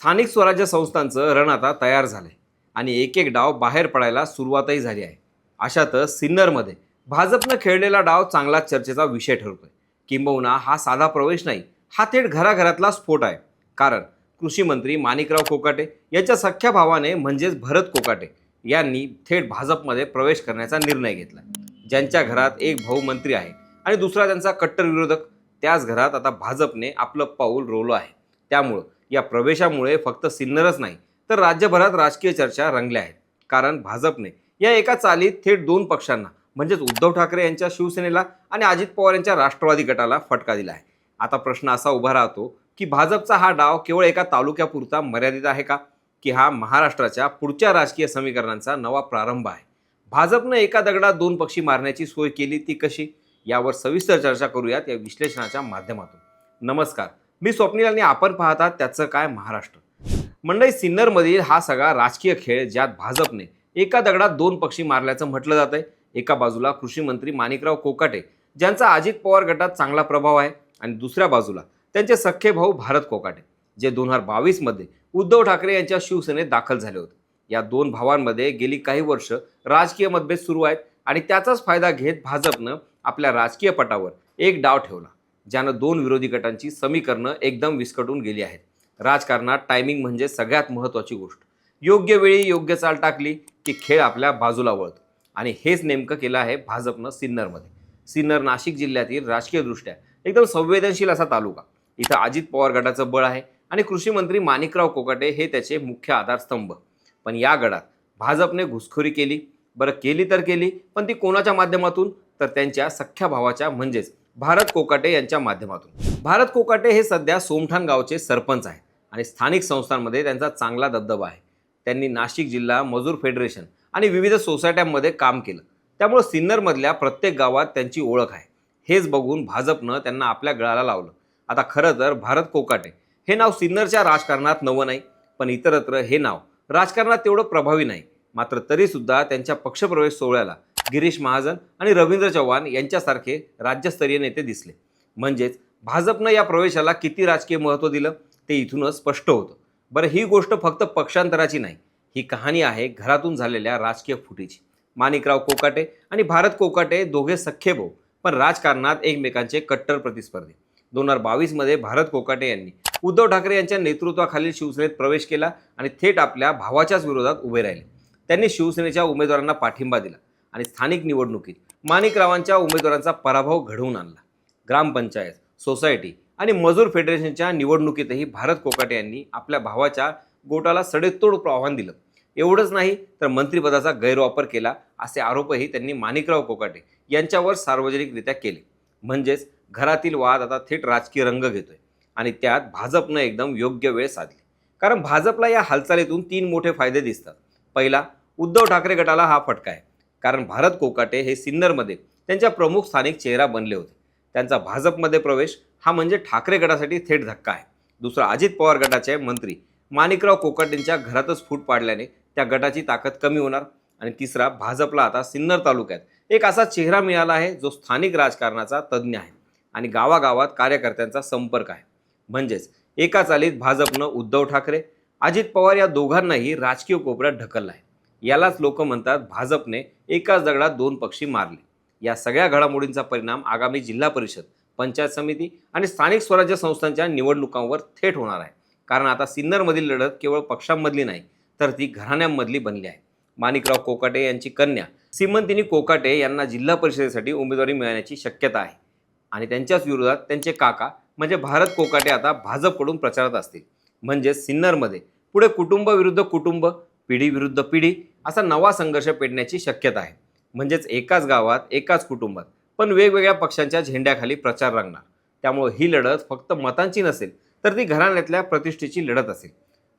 स्थानिक स्वराज्य संस्थांचं रण आता तयार झालंय. आणि एक एक डाव बाहेर पडायला सुरुवातही झाली आहे. अशातच सिन्नरमध्ये भाजपनं खेळलेला डाव चांगलाच चर्चेचा विषय ठरतोय. किंबहुना हा साधा प्रवेश नाही हा थेट घराघरातला स्फोट आहे. कारण कृषी मंत्री माणिकराव कोकाटे यांच्या सख्ख्या भावाने म्हणजेच भरत कोकाटे यांनी थेट भाजपमध्ये प्रवेश करण्याचा निर्णय घेतला. ज्यांच्या घरात एक भाऊ मंत्री आहे आणि दुसरा त्यांचा कट्टर विरोधक त्याच घरात आता भाजपने आपलं पाऊल रोवलं आहे. त्यामुळं या प्रवेशामुळे फक्त सिन्नरच नाही तर राज्यभरात राजकीय चर्चा रंगल्या आहेत. कारण भाजपने या एका चालीत थेट दोन पक्षांना म्हणजेच उद्धव ठाकरे यांच्या शिवसेनेला आणि अजित पवार यांच्या राष्ट्रवादी गटाला फटका दिला आहे. आता प्रश्न असा उभा राहतो की भाजपचा हा डाव केवळ एका तालुक्यापुरता मर्यादित आहे का? की हा महाराष्ट्राच्या पुढच्या राजकीय समीकरणांचा नवा प्रारंभ आहे? भाजपनं एका दगडात दोन पक्षी मारण्याची सोय केली ती कशी? यावर सविस्तर चर्चा करूयात या विश्लेषणाच्या माध्यमातून. नमस्कार. मी स्वप्नील आणि आपण पाहतात त्याचं काय महाराष्ट्र. मंडई सिन्नरमधील हा सगळा राजकीय खेळ ज्यात भाजपने एका दगडात दोन पक्षी मारल्याचं म्हटलं जात आहे एका बाजूला कृषी मंत्री माणिकराव कोकाटे ज्यांचा अजित पवार गटात चांगला प्रभाव आहे आणि दुसऱ्या बाजूला त्यांचे सख्खे भाऊ भारत कोकाटे जे दोन हजार बावीसमध्ये उद्धव ठाकरे यांच्या शिवसेनेत दाखल झाले होते. या दोन भावांमध्ये गेली काही वर्ष राजकीय मतभेद सुरू आहेत आणि त्याचाच फायदा घेत भाजपनं आपल्या राजकीय पटावर एक डाव ठेवला. ज्यानं दोन विरोधी गटांची समीकरणं एकदम विस्कटून गेली आहेत. राजकारणात टायमिंग म्हणजे सगळ्यात महत्त्वाची गोष्ट. योग्य वेळी योग्य चाल टाकली की खेळ आपल्या बाजूला वळतो. आणि हेच नेमकं केलं आहे भाजपनं सिन्नरमध्ये. सिन्नर नाशिक जिल्ह्यातील राजकीयदृष्ट्या एकदम संवेदनशील असा तालुका. इथं अजित पवार गटाचं बळ आहे आणि कृषी मंत्री माणिकराव कोकाटे हे त्याचे मुख्य आधारस्तंभ. पण या गडात भाजपने घुसखोरी केली. बरं केली तर केली पण ती कोणाच्या माध्यमातून? तर त्यांच्या सख्ख्या भावाच्या म्हणजेच भारत कोकाटे यांच्या माध्यमातून. भारत कोकाटे हे सध्या सोमठाण गावचे सरपंच आहेत आणि स्थानिक संस्थांमध्ये त्यांचा चांगला दबदबा आहे. त्यांनी नाशिक जिल्हा मजूर फेडरेशन आणि विविध सोसायट्यांमध्ये काम केलं. त्यामुळं सिन्नरमधल्या प्रत्येक गावात त्यांची ओळख आहे. हेच बघून भाजपनं त्यांना आपल्या गळाला लावलं. आता खरं तर भारत कोकाटे हे नाव सिन्नरच्या राजकारणात नवं नाही पण इतरत्र हे नाव राजकारणात तेवढं प्रभावी नाही. मात्र तरीसुद्धा त्यांच्या पक्षप्रवेश सोहळ्याला गिरीश महाजन आणि रवींद्र चव्हाण यांच्यासारखे राज्यस्तरीय नेते दिसले. म्हणजेच भाजपनं या प्रवेशाला किती राजकीय महत्त्व दिलं ते इथूनच स्पष्ट होतं. बरं ही गोष्ट फक्त पक्षांतराची नाही ही कहाणी आहे घरातून झालेल्या राजकीय फुटीची. माणिकराव कोकाटे आणि भारत कोकाटे दोघे सख्खे भाऊ पण राजकारणात एकमेकांचे कट्टर प्रतिस्पर्धी. दोन हजार बावीसमध्ये भारत कोकाटे यांनी उद्धव ठाकरे यांच्या नेतृत्वाखालील शिवसेनेत प्रवेश केला आणि थेट आपल्या भावाच्याच विरोधात उभे राहिले. त्यांनी शिवसेनेच्या उमेदवारांना पाठिंबा दिला. आणि स्थानिक निवडणुकीत माणिकरावांच्या उमेदवारांचा पराभव घडवून आणला. ग्रामपंचायत सोसायटी आणि मजूर फेडरेशनच्या निवडणुकीतही भारत कोकाटे यांनी आपल्या भावाच्या गोटाला सडेतोड आव्हान दिलं. एवढंच नाही तर मंत्रिपदाचा गैरवापर केला असे आरोपही त्यांनी माणिकराव कोकाटे यांच्यावर सार्वजनिकरित्या केले. म्हणजेच घरातील वाद आता थेट राजकीय रंग घेतोय आणि त्यात भाजपनं एकदम योग्य वेळ साधली. कारण भाजपला या हालचालीतून तीन मोठे फायदे दिसतात. पहिला उद्धव ठाकरे गटाला हा फटका आहे. कारण भारत कोकाटे हे सिन्नरमध्ये त्यांच्या प्रमुख स्थानिक चेहरा बनले होते. त्यांचा भाजपमध्ये प्रवेश हा म्हणजे ठाकरे गटासाठी थेट धक्का आहे. दुसरा अजित पवार गटाचे मंत्री माणिकराव कोकाटेंच्या घरातच फूट पाडल्याने त्या गटाची ताकद कमी होणार. आणि तिसरा भाजपला आता सिन्नर तालुक्यात एक असा चेहरा मिळाला आहे जो स्थानिक राजकारणाचा तज्ज्ञ आहे आणि गावागावात कार्यकर्त्यांचा संपर्क आहे. म्हणजेच एका चालीत भाजपनं उद्धव ठाकरे अजित पवार या दोघांनाही राजकीय कोपऱ्यात ढकललं आहे. यालाच लोक म्हणतात भाजपने एकाच दगडात दोन पक्षी मारले. या सगळ्या घडामोडींचा परिणाम आगामी जिल्हा परिषद पंचायत समिती आणि स्थानिक स्वराज्य संस्थांच्या निवडणुकांवर थेट होणार आहे. कारण आता सिन्नरमधील लढत केवळ पक्षांमधली नाही तर ती घराण्यांमधली बनली आहे. माणिकराव कोकाटे यांची कन्या सीमंतिनी कोकाटे यांना जिल्हा परिषदेसाठी उमेदवारी मिळण्याची शक्यता आहे. आणि त्यांच्याच विरोधात त्यांचे काका म्हणजे भारत कोकाटे आता भाजपकडून प्रचारात असतील. म्हणजे सिन्नरमध्ये पुढे कुटुंब विरुद्ध कुटुंब पिढी विरुद्ध पिढी असा नवा संघर्ष पेटण्याची शक्यता आहे. म्हणजेच एकाच गावात एकाच कुटुंबात पण वेगवेगळ्या पक्षांच्या झेंड्याखाली प्रचार रंगणार. त्यामुळे ही लढत फक्त मतांची नसेल तर ती घराण्यातल्या प्रतिष्ठेची लढत असेल.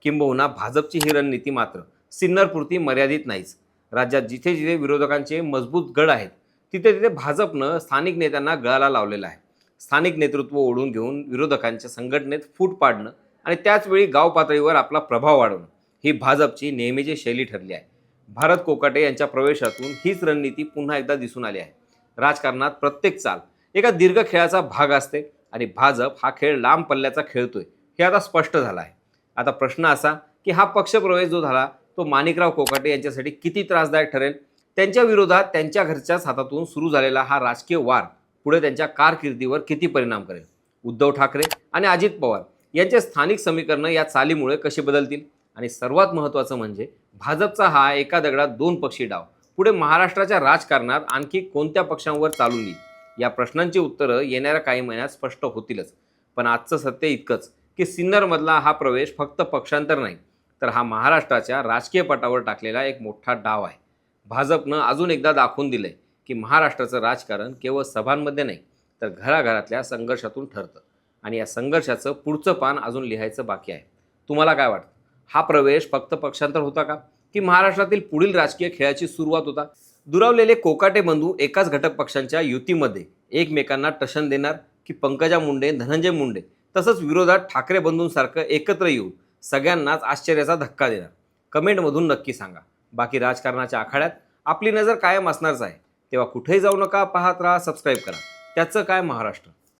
किंबहुना भाजपची ही रणनीती मात्र सिन्नरपुरती मर्यादित नाहीच. राज्यात जिथे जिथे विरोधकांचे मजबूत गड आहेत तिथे तिथे भाजपनं स्थानिक नेत्यांना गळाला लावलेला आहे. स्थानिक नेतृत्व ओढून घेऊन विरोधकांच्या संघटनेत फूट पाडणं आणि त्याचवेळी गाव पातळीवर आपला प्रभाव वाढवणं. ही भाजपची नेहमीची शैली ठरली आहे. भारत कोकाटे यांच्या प्रवेशातून हीच रणनीती पुन्हा एकदा दिसून आली आहे. राजकारणात प्रत्येक चाल एका दीर्घ खेळाचा भाग असते आणि भाजप हा खेळ लांब पल्ल्याचा खेळतोय हे आता स्पष्ट झालं आहे. आता प्रश्न असा की हा पक्षप्रवेश जो झाला तो माणिकराव कोकाटे यांच्यासाठी किती त्रासदायक ठरेल? त्यांच्या विरोधात त्यांच्या घरच्याच हातातून सुरू झालेला हा राजकीय वार पुढे त्यांच्या कारकिर्दीवर किती परिणाम करेल? उद्धव ठाकरे आणि अजित पवार यांचे स्थानिक समीकरणं या चालीमुळे कशी बदलतील? आणि सर्वात महत्त्वाचं म्हणजे भाजपचा हा एका दगडात दोन पक्षी डाव. पुढे महाराष्ट्राच्या राजकारणात आणखी कोणत्या पक्षांवर चालून येईल? या प्रश्नांची उत्तरं येणाऱ्या काही महिन्यात स्पष्ट होतीलच. पण आजचं सत्य इतकंच की सिन्नरमधला हा प्रवेश फक्त पक्षांतर नाही तर हा महाराष्ट्राच्या राजकीय पटावर टाकलेला एक मोठा डाव आहे. भाजपनं अजून एकदा दाखवून दिलंय की महाराष्ट्राचं राजकारण केवळ सभांमध्ये नाही तर घराघरातल्या संघर्षातून ठरतं. आणि या संघर्षाचं पुढचं पान अजून लिहायचं बाकी आहे. तुम्हाला काय वाटतं? हा प्रवेश फक्त पक्षांतर होता का? की महाराष्ट्रातील पुढील राजकीय खेळाची सुरुवात होता? दुरावलेले कोकाटे बंधू एकाच घटक पक्षांच्या युतीमध्ये एकमेकांना टशन देणार की पंकजा मुंडे धनंजय मुंडे? तसंच विरोधात ठाकरे बंधूंसारखं एकत्र येऊन सगळ्यांनाच आश्चर्याचा धक्का देणार. कमेंटमधून नक्की सांगा. बाकी राजकारणाच्या आखाड्यात आपली नजर कायम असणारच आहे. तेव्हा कुठेही जाऊ नका पाहत राहा सबस्क्राईब करा. त्याचं काय महाराष्ट्र?